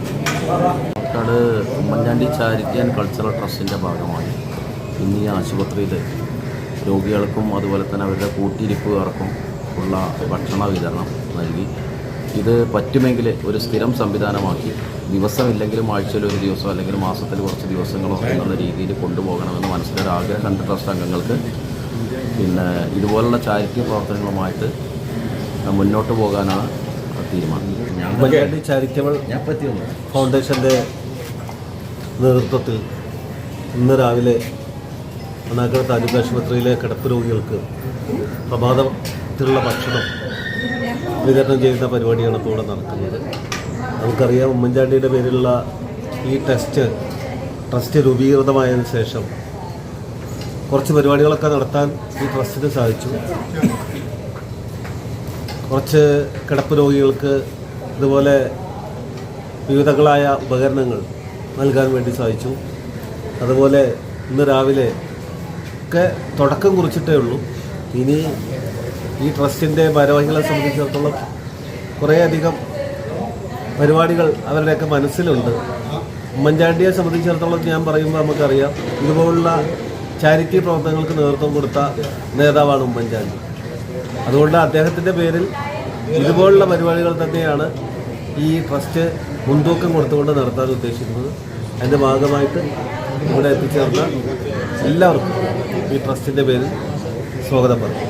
Palakkad Oommen Chandy charity and cultural ട്രസ്റ്റിന്റെ ഭാഗമായി. ഇന്ന് ഈ ആശുപത്രിയിൽ രോഗികൾക്കും അതുപോലെ തന്നെ അവരുടെ കൂട്ടിയിരിപ്പുകാർക്കും ഉള്ള ഭക്ഷണ വിതരണം നൽകി. ഇത് പറ്റുമെങ്കിൽ ഒരു സ്ഥിരം സംവിധാനമാക്കി ദിവസമില്ലെങ്കിലും ആഴ്ചയിൽ ഒരു ദിവസം അല്ലെങ്കിൽ മാസത്തിൽ കുറച്ച് ദിവസങ്ങളോ എന്നുള്ള രീതിയിൽ കൊണ്ടുപോകണമെന്ന് മനസ്സിലൊരു കണ്ട ട്രസ്റ്റ് അംഗങ്ങൾക്ക്. പിന്നെ ഇതുപോലുള്ള ചാരിറ്റി പ്രവർത്തനങ്ങളുമായിട്ട് മുന്നോട്ട് പോകാനാണ് തീരുമാനം. ചാരിറ്റബിൾ ഞാൻ പറ്റിയുള്ളൂ ഫൗണ്ടേഷന്റെ നേതൃത്വത്തിൽ ഇന്ന് രാവിലെ മണ്ണാക്കട താലൂക്ക് ആശുപത്രിയിലെ കിടപ്പ് രോഗികൾക്ക് പ്രഭാതത്തിലുള്ള ഭക്ഷണം വിതരണം ചെയ്യുന്ന പരിപാടിയാണ് ഇപ്പോൾ ഇവിടെ നടക്കുന്നത്. നമുക്കറിയാം ഉമ്മൻചാണ്ടിയുടെ പേരിലുള്ള ഈ ടെസ്റ്റ് ട്രസ്റ്റ് രൂപീകൃതമായതിനു ശേഷം കുറച്ച് പരിപാടികളൊക്കെ നടത്താൻ ഈ ട്രസ്റ്റിന് സാധിച്ചു. കുറച്ച് കിടപ്പ് രോഗികൾക്ക് ഇതുപോലെ വിവിധങ്ങളായ ഉപകരണങ്ങൾ നൽകാൻ വേണ്ടി സാധിച്ചു. അതുപോലെ ഇന്ന് രാവിലെ ഒക്കെ തുടക്കം കുറിച്ചിട്ടേ ഉള്ളൂ. ഇനി ഈ ട്രസ്റ്റിന്റെ ഭാരവാഹികളെ സംബന്ധിച്ചിടത്തോളം കുറേയധികം പരിപാടികൾ അവരുടെയൊക്കെ മനസ്സിലുണ്ട്. ഉമ്മൻചാണ്ടിയെ സംബന്ധിച്ചിടത്തോളം ഞാൻ പറയുമ്പോൾ നമുക്കറിയാം ഇതുപോലുള്ള ചാരിറ്റി പ്രവർത്തനങ്ങൾക്ക് നേതൃത്വം കൊടുത്ത നേതാവാണ് ഉമ്മൻചാണ്ടി. അതുകൊണ്ട് അദ്ദേഹത്തിന്റെ പേരിൽ ഇതുപോലുള്ള പരിപാടികൾ തന്നെയാണ് ഈ ട്രസ്റ്റ് മുൻതൂക്കം കൊടുത്തുകൊണ്ട് നടത്താൻ ഉദ്ദേശിക്കുന്നത്. അതിന്റെ ഭാഗമായിട്ട് ഇവിടെ എത്തിച്ചേർന്ന എല്ലാവർക്കും ഈ ട്രസ്റ്റിന്റെ പേരിൽ സ്വാഗതം പറയും